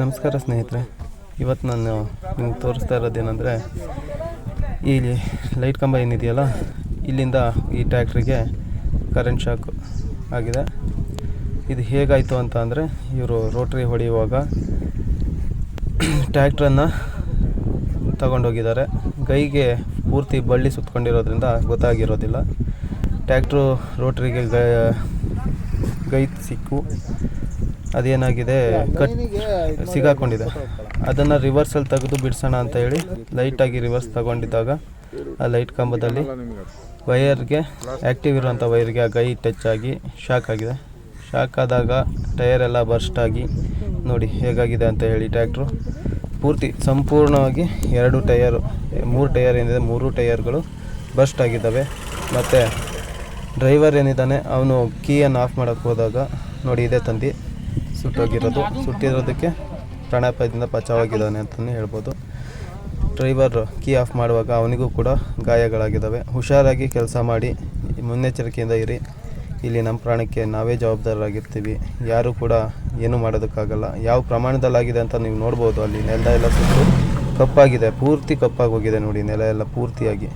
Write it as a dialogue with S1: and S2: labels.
S1: ನಮಸ್ಕಾರ ಸ್ನೇಹಿತರೆ. ಇವತ್ತು ನಾನು ನಿಮ್ಗೆ ತೋರಿಸ್ತಾ ಇರೋದೇನೆಂದರೆ ಇಲ್ಲಿ ಲೈಟ್ ಕಂಬ ಏನಿದೆಯಲ್ಲ, ಇಲ್ಲಿಂದ ಈ ಟ್ಯಾಕ್ಟ್ರಿಗೆ ಕರೆಂಟ್ ಶಾಕ್ ಆಗಿದೆ. ಇದು ಹೇಗಾಯಿತು ಅಂತ ಅಂದರೆ, ಇವರು ರೋಟ್ರಿ ಹೊಡೆಯುವಾಗ ಟ್ಯಾಕ್ಟ್ರನ್ನು ತಗೊಂಡೋಗಿದ್ದಾರೆ. ಗೈಗೆ ಪೂರ್ತಿ ಬಳ್ಳಿ ಸುತ್ತಕೊಂಡಿರೋದ್ರಿಂದ ಗೊತ್ತಾಗಿರೋದಿಲ್ಲ. ಟ್ಯಾಕ್ಟ್ರು ರೋಟ್ರಿಗೆ ಗ ಸಿಕ್ಕು. ಅದೇನಾಗಿದೆ? ಕಟ್ ಸಿಗಾಕೊಂಡಿದೆ. ಅದನ್ನು ರಿವರ್ಸಲ್ಲಿ ತೆಗೆದು ಬಿಡಿಸೋಣ ಅಂತ ಹೇಳಿ ಲೈಟಾಗಿ ರಿವರ್ಸ್ ತಗೊಂಡಿದ್ದಾಗ ಆ ಲೈಟ್ ಕಂಬದಲ್ಲಿ ವೈಯರ್ಗೆ ಆ್ಯಕ್ಟಿವ್ ಇರುವಂಥ ವೈರ್ಗೆ ಆ ಗೈ ಟಚ್ ಆಗಿ ಶಾಕ್ ಆಗಿದೆ. ಶಾಕ್ ಆದಾಗ ಟಯರ್ ಎಲ್ಲ ಬರ್ಸ್ಟ್ ಆಗಿ ನೋಡಿ ಹೇಗಾಗಿದೆ ಅಂತ ಹೇಳಿ ಟ್ಯಾಕ್ಟ್ರು ಪೂರ್ತಿ ಸಂಪೂರ್ಣವಾಗಿ ಎರಡು ಟಯರು ಮೂರು ಟಯರ್ ಏನಿದೆ ಮೂರು ಟಯರ್ಗಳು ಬರ್ಸ್ಟ್ ಆಗಿದ್ದಾವೆ. ಮತ್ತು ಡ್ರೈವರ್ ಏನಿದ್ದಾನೆ ಅವನು ಕೀಯನ್ನು ಆಫ್ ಮಾಡೋಕ್ಕೆ ಹೋದಾಗ ನೋಡಿ ಇದೇ ತಂದು ಸುಟ್ಟೋಗಿರೋದು, ಸುಟ್ಟಿರೋದಕ್ಕೆ ಪ್ರಾಣಾಪಾಯದಿಂದ ಬಚಾವಾಗಿದ್ದಾನೆ ಅಂತಲೇ ಹೇಳ್ಬೋದು. ಡ್ರೈವರ್ ಕೀ ಆಫ್ ಮಾಡುವಾಗ ಅವನಿಗೂ ಕೂಡ ಗಾಯಗಳಾಗಿದ್ದಾವೆ. ಹುಷಾರಾಗಿ ಕೆಲಸ ಮಾಡಿ ಮುನ್ನೆಚ್ಚರಿಕೆಯಿಂದ ಇರಿ. ಇಲ್ಲಿ ನಮ್ಮ ಪ್ರಾಣಕ್ಕೆ ನಾವೇ ಜವಾಬ್ದಾರರಾಗಿರ್ತೀವಿ. ಯಾರೂ ಕೂಡ ಏನೂ ಮಾಡೋದಕ್ಕಾಗಲ್ಲ. ಯಾವ ಪ್ರಮಾಣದಲ್ಲಾಗಿದೆ ಅಂತ ನೀವು ನೋಡ್ಬೋದು. ಅಲ್ಲಿ ನೆಲ ಎಲ್ಲ ಸುಟ್ಟು ಕಪ್ಪಾಗಿದೆ. ಪೂರ್ತಿ ಕಪ್ಪಾಗಿ ಹೋಗಿದೆ ನೋಡಿ, ನೆಲ ಎಲ್ಲ ಪೂರ್ತಿಯಾಗಿ.